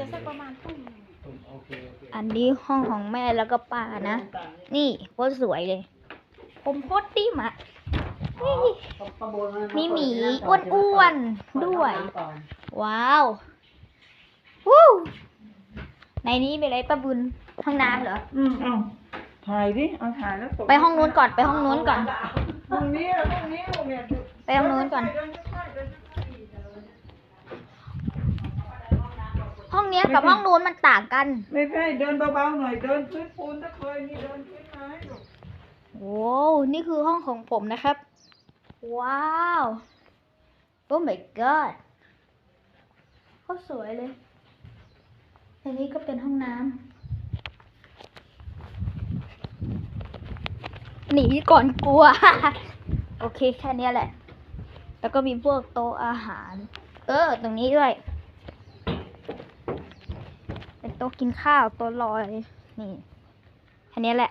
จะสักประมาณทุ่มหนึ่งโอเคโอเคอันนี้ห้องของแม่แล้วก็ป้านะ นี่โคตรสวยเลย ผมโคตรติ้มอะนี่ข้างบนนะมีหมีเปิดน้ำก่อ้วนๆด้วยเปิน้ำก่อนว้าววู้ในนี้มีอะไรป้าบุญห้องน้ำเหรอ อืมเอาถ่ายดิเอาถ่ายแล้วส่ไปห้องนู้นก่อนไปห้องนู้นก่อนห้องนี้อะห้องนี้ลูกเนี่ยไปห้องนู้นก่อน เดิใกล้ๆเดินใกล้ ห้อง เนี้ยกับห้องนู้นมันต่างกันๆไม่ใช่เดินเบาๆหน่อย เดินพื้นปูนถ้าเคยนี่เดินพื้นไม้ลูกโว้วนี่คือห้องของผมนะครับ ว้าวโอ้ my god โคตรสวยเลยอันนี้ก็เป็นห้องน้ำหนีก่อนกลัว โอเคแค่เนี้ยแหละ แล้วก็มีพวกโต๊ะอาหาร เออ ตรงนี้ด้วยเป็น โต๊ะกินข้าวโต๊ะลอย นี่แค่นี้แหละ